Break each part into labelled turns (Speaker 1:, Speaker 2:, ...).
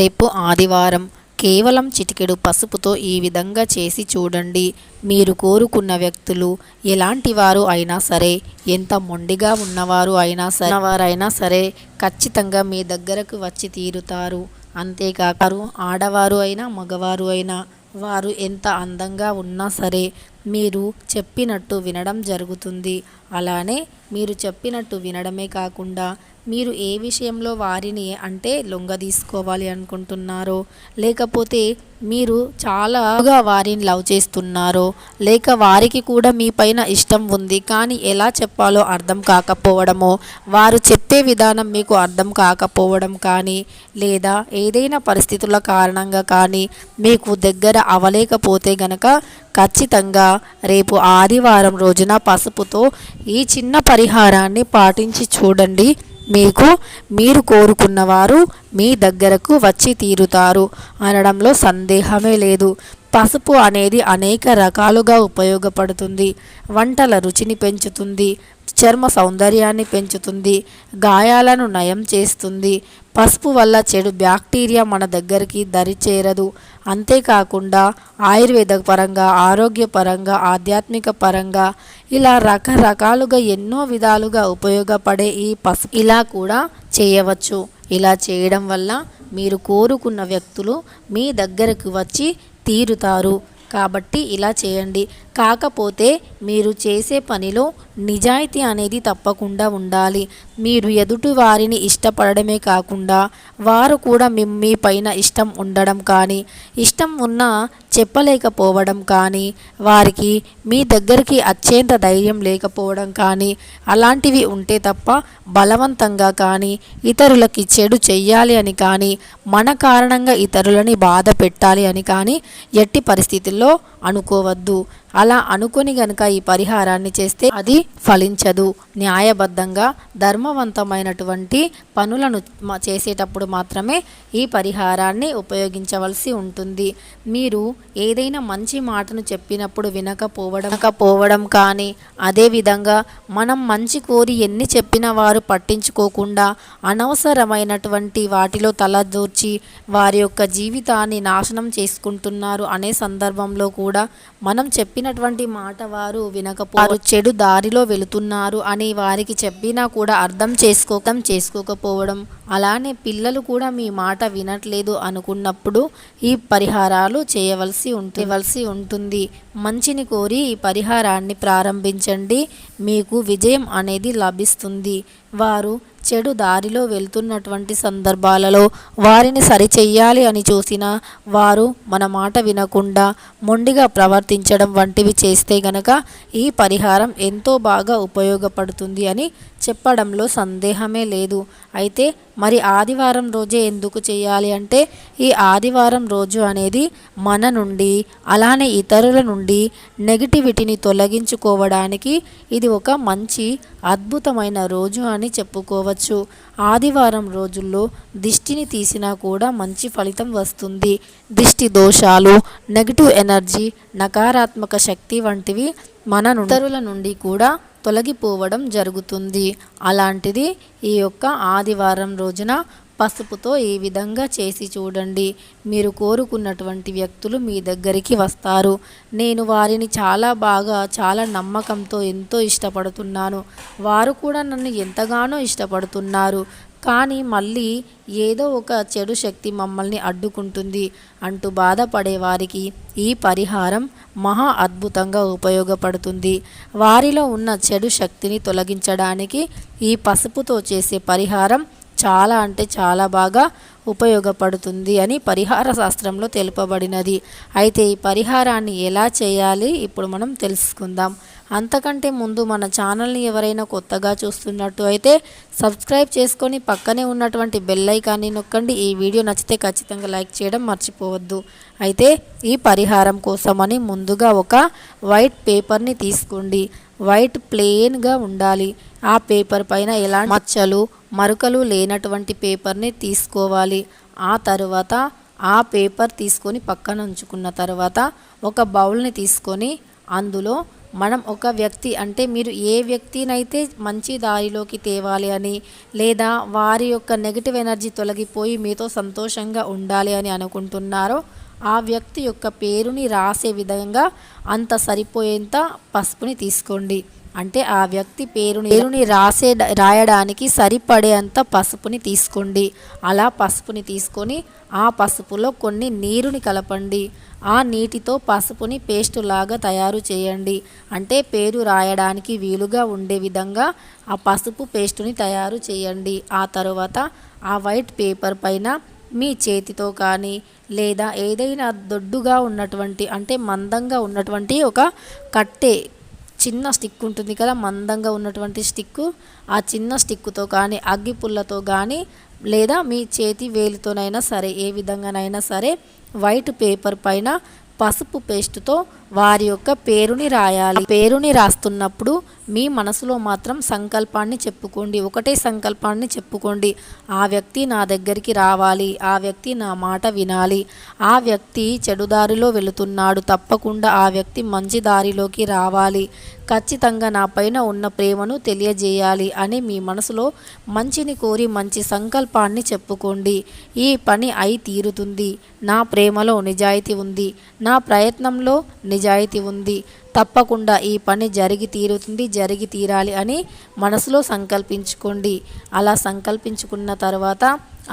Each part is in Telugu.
Speaker 1: రేపు ఆదివారం కేవలం చిటికెడు పసుపుతో ఈ విధంగా చేసి చూడండి. మీరు కోరుకున్న వ్యక్తులు ఎలాంటి వారు అయినా సరే ఎంత మొండిగా ఉన్నవారు అయినా సరే వారైనా సరే ఖచ్చితంగా మీ దగ్గరకు వచ్చి తీరుతారు. అంతేకాక ఆడవారు అయినా మగవారు అయినా వారు ఎంత అందంగా ఉన్నా సరే మీరు చెప్పినట్టు వినడం జరుగుతుంది. అలానే మీరు చెప్పినట్టు వినడమే కాకుండా మీరు ఏ విషయంలో వారిని అంటే లొంగ తీసుకోవాలి అనుకుంటున్నారో లేకపోతే మీరు చాలా వారిని లవ్ చేస్తున్నారో లేక వారికి కూడా మీ పైన ఇష్టం ఉంది కానీ ఎలా చెప్పాలో అర్థం కాకపోవడమో వారు చెప్పే విధానం మీకు అర్థం కాకపోవడం కానీ లేదా ఏదైనా పరిస్థితుల కారణంగా కానీ మీకు దగ్గర అవలేకపోతే గనక ఖచ్చితంగా రేపు ఆదివారం రోజున పసుపుతో ఈ చిన్న పరిహారాన్ని పాటించి చూడండి. మీకు మీరు కోరుకున్నవారు మీ దగ్గరకు వచ్చి తీరుతారు. అనడంలో సందేహమే లేదు. పసుపు అనేది అనేక రకాలుగా ఉపయోగపడుతుంది. వంటల రుచిని పెంచుతుంది. చర్మ సౌందర్యాన్ని పెంచుతుంది. గాయాలను నయం చేస్తుంది. పసుపు వల్ల చెడు బ్యాక్టీరియా మన దగ్గరికి దరి చేరదు. అంతేకాకుండా ఆయుర్వేద పరంగా ఆరోగ్యపరంగా ఆధ్యాత్మిక పరంగా ఇలా రకరకాలుగా ఎన్నో విధాలుగా ఉపయోగపడే ఈ పసుపు ఇలా కూడా చేయవచ్చు. ఇలా చేయడం వల్ల మీరు కోరుకున్న వ్యక్తులు మీ దగ్గరకు వచ్చి తీరుతారు. కాబట్టి ఇలా చేయండి. కాకపోతే మీరు చేసే పనిలో నిజాయితీ అనేది తప్పకుండా ఉండాలి. మీరు ఎదుటి వారిని ఇష్టపడడమే కాకుండా వారు కూడా మీ పైన ఇష్టం ఉండడం కానీ ఇష్టం ఉన్నా చెప్పలేకపోవడం కానీ వారికి మీ దగ్గరికి అత్యంత ధైర్యం లేకపోవడం కానీ అలాంటివి ఉంటే తప్ప బలవంతంగా కానీ ఇతరులకి చెడు చెయ్యాలి అని కానీ మన కారణంగా ఇతరులని బాధ పెట్టాలి అని కానీ ఎట్టి పరిస్థితుల్లో అనుకోవద్దు. అలా అనుకొని గనక ఈ పరిహారాన్ని చేస్తే అది ఫలించదు. న్యాయబద్ధంగా ధర్మవంతమైనటువంటి పనులను చేసేటప్పుడు మాత్రమే ఈ పరిహారాన్ని ఉపయోగించవలసి ఉంటుంది. మీరు ఏదైనా మంచి మాటను చెప్పినప్పుడు వినకపోవడం పోవడం కానీ అదేవిధంగా మనం మంచి కోరి ఎన్ని చెప్పిన వారు పట్టించుకోకుండా అనవసరమైనటువంటి వాటిలో తలదూర్చి వారి యొక్క జీవితాన్ని నాశనం చేసుకుంటున్నారు అనే సందర్భంలో కూడా మనం చెప్పినటువంటి మాట వారు వినకపోరు చెడు దారిలో వెళుతున్నారు అని వారికి చెప్పినా కూడా అర్థం చేసుకోకం చేసుకోకపోవడం. అలానే పిల్లలు కూడా మీ మాట వినట్లేదు అనుకున్నప్పుడు ఈ పరిహారాలు చేయవలసి ఉండవలసి ఉంటుంది. మంచిని కోరి ఈ పరిహారాన్ని ప్రారంభించండి. మీకు విజయం అనేది లభిస్తుంది. వారు చెడు దారిలో వెళ్తున్నటువంటి సందర్భాలలో వారిని సరిచెయ్యాలి అని చూసిన వారు మన మాట వినకుండా మొండిగా ప్రవర్తించడం వంటివి చేస్తే గనక ఈ పరిహారం ఎంతో బాగా ఉపయోగపడుతుంది అని చెప్పడంలో సందేహమే లేదు. అయితే మరి ఆదివారం రోజే ఎందుకు చేయాలి అంటే ఈ ఆదివారం రోజు అనేది మన నుండి అలానే ఇతరుల నుండి నెగిటివిటీని తొలగించుకోవడానికి ఇది ఒక మంచి అద్భుతమైన రోజు అని చెప్పుకోవచ్చు. ఆదివారం రోజుల్లో దిష్టిని తీసినా కూడా మంచి ఫలితం వస్తుంది. దిష్టి దోషాలు నెగిటివ్ ఎనర్జీ నకారాత్మక శక్తి వంటివి మన ఇతరుల నుండి కూడా తొలగిపోవడం జరుగుతుంది. అలాంటిది ఈ యొక్క ఆదివారం రోజున పసుపుతో ఈ విధంగా చేసి చూడండి. మీరు కోరుకున్నటువంటి వ్యక్తులు మీ దగ్గరికి వస్తారు. నేను వారిని చాలా బాగా చాలా నమ్మకంతో ఎంతో ఇష్టపడుతున్నాను. వారు కూడా నన్ను ఎంతగానో ఇష్టపడుతున్నారు. కానీ మళ్ళీ ఏదో ఒక చెడు శక్తి మమ్మల్ని అడ్డుకుంటుంది అంటూ బాధపడే వారికి ఈ పరిహారం మహా అద్భుతంగా ఉపయోగపడుతుంది. వారిలో ఉన్న చెడు శక్తిని తొలగించడానికి ఈ పసుపుతో చేసే పరిహారం చాలా అంటే చాలా బాగా ఉపయోగపడుతుంది అని పరిహార శాస్త్రంలో తెలుపబడినది. అయితే ఈ పరిహారాన్ని ఎలా చేయాలి? ఇప్పుడు మనం తెలుసుకుందాం. అంతకంటే ముందు మన ఛానల్ని ఎవరైనా కొత్తగా చూస్తున్నట్టు అయితే సబ్స్క్రైబ్ చేసుకొని పక్కనే ఉన్నటువంటి బెల్ ఐకాన్ని నొక్కండి. ఈ వీడియో నచ్చితే ఖచ్చితంగా లైక్ చేయడం మర్చిపోవద్దు. అయితే ఈ పరిహారం కోసమని ముందుగా ఒక వైట్ పేపర్ని తీసుకోండి. వైట్ ప్లెయిన్గా ఉండాలి. ఆ పేపర్ పైన ఎలాంటి మచ్చలు మరకలు లేనటువంటి పేపర్ని తీసుకోవాలి. ఆ తరువాత ఆ పేపర్ తీసుకొని పక్కన ఉంచుకున్న తర్వాత ఒక బౌల్ని తీసుకొని అందులో మనం ఒక వ్యక్తి అంటే మీరు ఏ వ్యక్తినైతే మంచి దారిలోకి తేవాలి అని లేదా వారి యొక్క నెగిటివ్ ఎనర్జీ తొలగిపోయి మీతో సంతోషంగా ఉండాలి అని అనుకుంటున్నారో ఆ వ్యక్తి యొక్క పేరుని రాసే విధంగా అంత సరిపోయేంత పసుపుని తీసుకోండి. అంటే ఆ వ్యక్తి పేరుని పేరుని రాసే రాయడానికి సరిపడేంత పసుపుని తీసుకోండి. అలా పసుపుని తీసుకొని ఆ పసుపులో కొన్ని నీరుని కలపండి. ఆ నీటితో పసుపుని పేస్ట్ లాగా తయారు చేయండి. అంటే పేరు రాయడానికి వీలుగా ఉండే విధంగా ఆ పసుపు పేస్టుని తయారు చేయండి. ఆ తర్వాత ఆ వైట్ పేపర్ పైన మీ చేతితో కానీ లేదా ఏదైనా దొడ్డుగా ఉన్నటువంటి అంటే మందంగా ఉన్నటువంటి ఒక కట్టె చిన్న స్టిక్ ఉంటుంది కదా మందంగా ఉన్నటువంటి స్టిక్కు ఆ చిన్న స్టిక్కుతో కానీ అగ్గి పుల్లతో కానీ లేదా మీ చేతి వేలితోనైనా సరే ఏ విధంగానైనా సరే వైట్ పేపర్ పైన పసుపు పేస్టుతో వారి యొక్క పేరుని రాయాలి. పేరుని రాస్తున్నప్పుడు మీ మనసులో మాత్రం సంకల్పాన్ని చెప్పుకోండి. ఒకటే సంకల్పాన్ని చెప్పుకోండి. ఆ వ్యక్తి నా దగ్గరికి రావాలి. ఆ వ్యక్తి నా మాట వినాలి. ఆ వ్యక్తి చెడుదారిలో వెళుతున్నాడు. తప్పకుండా ఆ వ్యక్తి మంచి దారిలోకి రావాలి. ఖచ్చితంగా నా పైన ఉన్న ప్రేమను తెలియజేయాలి అని మీ మనసులో మంచిని కోరి మంచి సంకల్పాన్ని చెప్పుకోండి. ఈ పని అయి తీరుతుంది. నా ప్రేమలో నిజాయితీ ఉంది. నా ప్రయత్నంలో నిజ నిజాయితీ ఉంది. తప్పకుండా ఈ పని జరిగి తీరుతుంది జరిగి తీరాలి అని మనసులో సంకల్పించుకోండి. అలా సంకల్పించుకున్న తర్వాత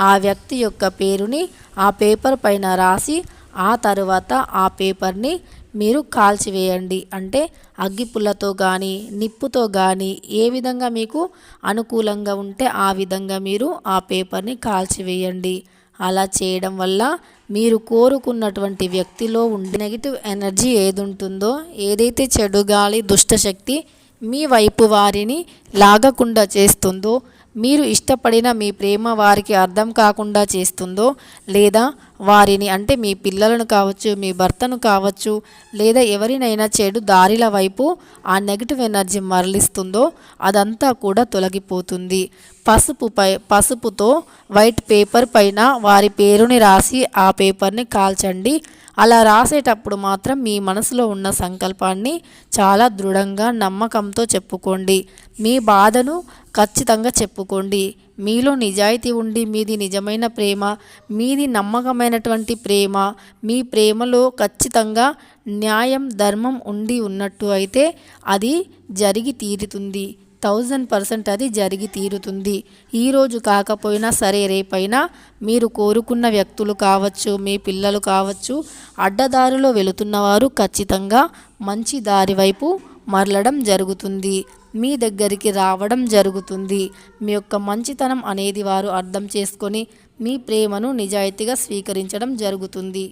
Speaker 1: ఆ వ్యక్తి యొక్క పేరుని ఆ పేపర్ పైన రాసి ఆ తరువాత ఆ పేపర్ని మీరు కాల్చివేయండి. అంటే అగ్గిపుల్లతో కానీ నిప్పుతో కానీ ఏ విధంగా మీకు అనుకూలంగా ఉంటే ఆ విధంగా మీరు ఆ పేపర్ని కాల్చివేయండి. అలా చేయడం వల్ల మీరు కోరుకున్నటువంటి వ్యక్తిలో ఉండే నెగిటివ్ ఎనర్జీ ఏది ఉంటుందో ఏదైతే చెడు గాలి దుష్టశక్తి మీ వైపు వారిని లాగకుండా చేస్తుందో మీరు ఇష్టపడిన మీ ప్రేమ వారికి అర్థం కాకుండా చేస్తుందో లేదా వారిని అంటే మీ పిల్లలను కావచ్చు మీ భర్తను కావచ్చు లేదా ఎవరినైనా చెడు దారిల వైపు ఆ నెగిటివ్ ఎనర్జీ మరలిస్తుందో అదంతా కూడా తొలగిపోతుంది. పసుపుపై పసుపుతో వైట్ పేపర్ పైన వారి పేరుని రాసి ఆ పేపర్ని కాల్చండి. అలా రాసేటప్పుడు మాత్రం మీ మనసులో ఉన్న సంకల్పాన్ని చాలా దృఢంగా నమ్మకంతో చెప్పుకోండి. మీ బాధను ఖచ్చితంగా చెప్పుకోండి. మీలో నిజాయితీ ఉండి మీది నిజమైన ప్రేమ మీది నమ్మకమైనటువంటి ప్రేమ మీ ప్రేమలో ఖచ్చితంగా న్యాయం ధర్మం ఉండి ఉన్నట్టు అయితే అది జరిగి తీరుతుంది. థౌజండ్ పర్సెంట్ అది జరిగి తీరుతుంది. ఈరోజు కాకపోయినా సరే రేపైనా మీరు కోరుకున్న వ్యక్తులు కావచ్చు మీ పిల్లలు కావచ్చు అడ్డదారిలో వెళుతున్నవారు ఖచ్చితంగా మంచి దారి వైపు మరలడం జరుగుతుంది. మీ దగ్గరికి రావడం జరుగుతుంది. మీ యొక్క మంచితనం అనేది వారు అర్థం చేసుకొని మీ ప్రేమను నిజాయితీగా స్వీకరించడం జరుగుతుంది.